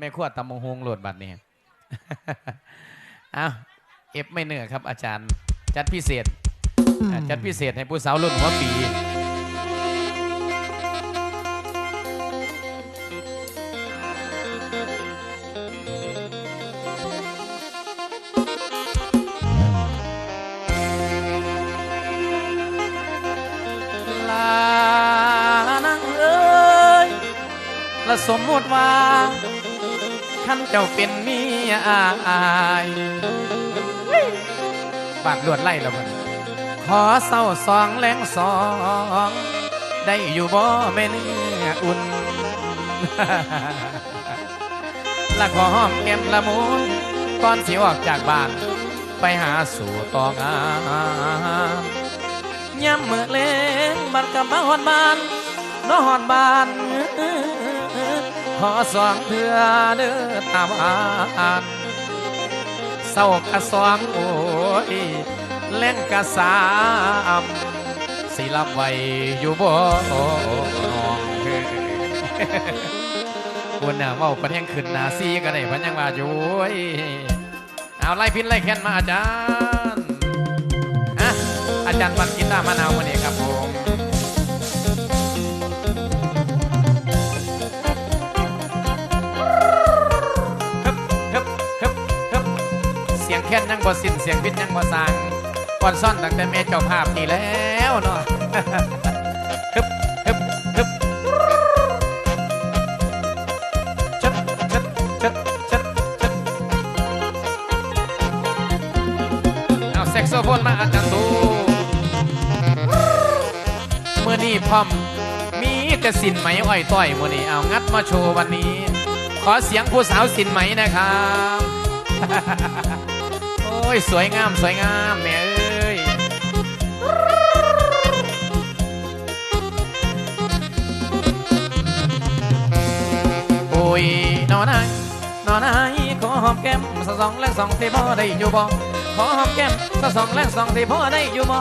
ไม่ขวดตำมงฮงโหลดบัตรนี่เอาเอฟไม่เหนื่อยครับ อาจารย์ จัดพิเศษอ่าจัดพิเศษให้ผู้สาวรุ่นหัวปี ลานางเอ้ยและสมมติว่า ท่านเจ้าเป็นเมียอายบาดลวดไล่แล้วมันขอเศร้าสองแรงสอง ได้อยู่บ่แม่เนื้ออุ่นและขอหอมแก้มละมุนก่อนสิออกจากบ้าน ไปหาสู่ตองาย้ำเมื่อเล่นบัดกลับมาหอนบ้านน้อหอนบ้าน อสองเถื่อเด้อตาบานเศร้ากะสองโอ้ยเล่นกะสามสิลำไว้อยู่บ่น้องเฮ้ยคุณน่ะเมาประเทงขึ้นหนาซีก็ได้พันยังว่าอยู่เอาไล่พินไล่แค้นมาอาจารย์อะอาจารย์ปันกีตาร์มะนาววันนี้ครั ยังบ่สิ้นเสียงพิษยังบ่สางก่อนซ่อนตั้งแต่แม่เจ้าภาพนี่แล้วเนาะฮึบฮึบฮึบชัดชัดชัดชัดชัดเอาแซกโซโฟนมาอาจารย์ตูเมื่อนี้พร้อมมีแต่สินไหมอ้อยต้อยมื่อนี้เอางัดมาโชว์วันนี้ ขอเสียงผู้สาวสินไหมนะครับ ยสวยงามสวยงามแม่เอ้ยโอ้ยนอนายนอนายขอหอมแก้มสะสองแลกสองที่พ่อได้อยู่บ่ขอหอมแก้มสะสองแลกสองที่พ่อได้อยู่บ่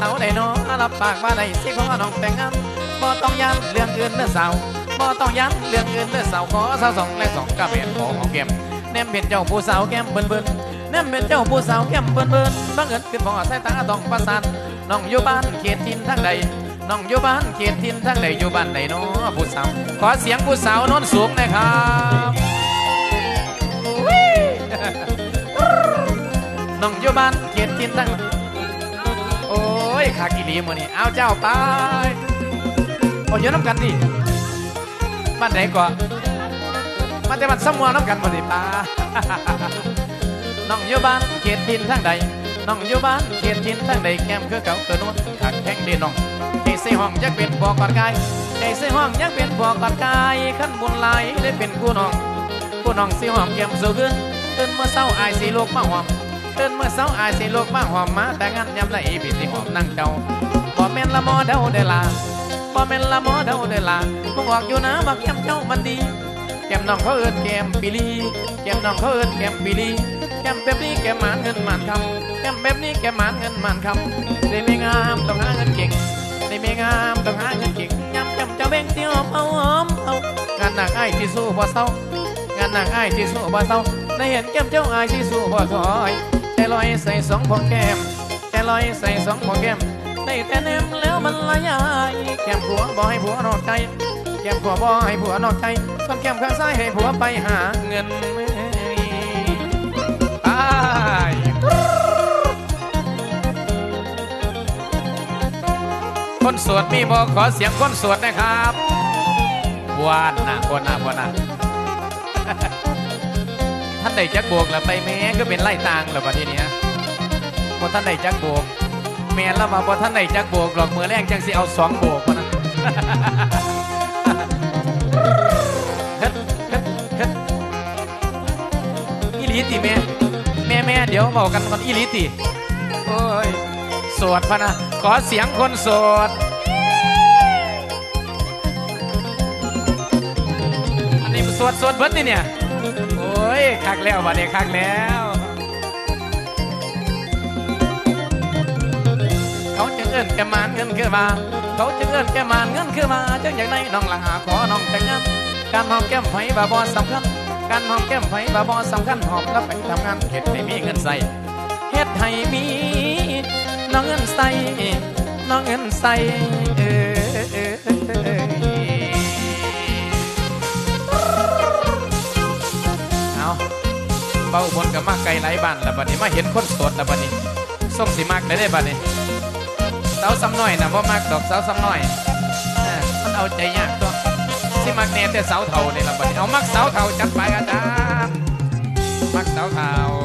สาวได้นอรับปากมาได้สิพ่อน้องแต่งงานบ่ต้องยันเรื่องอื่นเด้อสาวบ่ต้องยันเรื่องอื่นเด้อสาวขอสะสองแลกสองก็เป็นขอหอมแก้มแนมเป็นเจ้าผู้สาวแก้มเบิ่นเบิ่น แนเป็นเจ้าผู้สาวแก้มเบิ่นเบิ่นบังเอิญขึ้นพอสายตาต้องประสานน้องอยู่บ้านเขตทินทางใดน้องอยู่บ้านเขตทินทั้งใดอยู่บ้านใดเนาะผู้สาวขอเสียงผู้สาวโนนสูงนะครับน้องอยู่บ้านเขตทินทั้งโอ้ยขากิลีมือนี่เอาเจ้าไปโอ้ยอยู่น้ำกันดิบ้านไหนก่อนมาแต่บ้านสมัวน้ำกันมือนี่ป้า น้องอยู่บ้านเขตทินทั้งใดน้องอยู่บ้านเขตทินทั้งใดแก้มคือเก่าเกินนวลขักแข้งเดีน้องใจใส่ห้องอยังเป็นบ่อกอดกายใจใส่ห้องอยังเป็นบ่อกอดกายขั้นบุญหลายได้เป็นกูน้องกูน้องสิหอมแก้มสูขึ้นตื่นเมื่อเช้าอายสิลูกมาหอมตื่นเมื่อเช้าอายสิลูกมาหอมมาแต่งานยำไรพี่สิหอมนั่งเจ้าบ่แม่นละมอเดาเดลาบ่แม่นละมอเดาเดลามึงออกอยู่นะบักแก้มเจ้ามันดีแก้มน้องเขาเอิ้นแก้มปีลีแก้มน้องเขาเอิ้นแก้มปีลี มแบบนี้แก้มหมานเงินหมานคำแก้มแบบนี้แก้มหมานเงินหมานคำได้ไม่งามต้องหาเงินเก่งได้ไม่งามต้องหาเงินเก่งย้ำจำจะเบ่งเที่ยวเอาหอมเอางานหนักไอ้ายที่สู้บ่เศร้างานหนักไอ้ายที่สู้บ่เศร้าได้เห็นแก้มเจ้าไอ้ายที่สู้บ่ถอยใจลอยใส่สองพวงแก้มใจลอยใส่สองพวงแก้มได้แต่เนมแล้วมันละยายแก้มผัวบ่ให้ผัวนอกใจแก้มผัวบ่ให้ผัวนอกใจส่วนแก้มข้างซ้ายให้ผัวไปหาเงิน คนสวดมีบ่ขอเสียงคนสวดนะครับบวานนะบวานนะบวานนะท่านใดจักโบกแล้วไปแม่ก็เป็นไล่ตางแล้วบัดทีเนี้ยพอท่านใดจักโบกแม่แล้วมาพอท่านใดจักโบกหรอกมือแรกจังสิเอาสองโบกมานะฮ็ดเฮ็ดเฮ็ดอีลีติแม่แม่แม่เดี๋ยวบอกกันก่อนอีลีติโอ้ยสวดพะนะ ขอเสียงคนโสด อันนี้สวดสวดเบิดนี่เนี่ย โอ้ยคักแล้วบัดนี้คักแล้ว เขาจึงเอิ้นแกมานเงินคือมา เขาจึงเอิ้นแกมานเงินคือมาจังอย่างไรน้องละหาขอน้องแต่งงานการหอมแก้มไผ่บาบอสำคัญ การหอมแก้มไฟบาบอสำคัญหอมแล้วไปทำงานเฮ็ดให้มีเงินใส่เฮ็ดให้มี น้องเงินใสน้องเงินใสเออเอาเบาบนกับมาไกลไหลายบ้านแล้วบัดนี้มาเห็นคนสดแล้วบัดนี้ส่งสิมากได้ได้บัดนี้สาวซ้ำน้อยนะว่ามากดอกสาวซ้ำน้อยออมันเอาใจยากตัวสิมักแน่แต่สาวเท่านี่ละบัดนี้เอามักสาวเท่าจัดไปอาจารย์มักสาวเท่า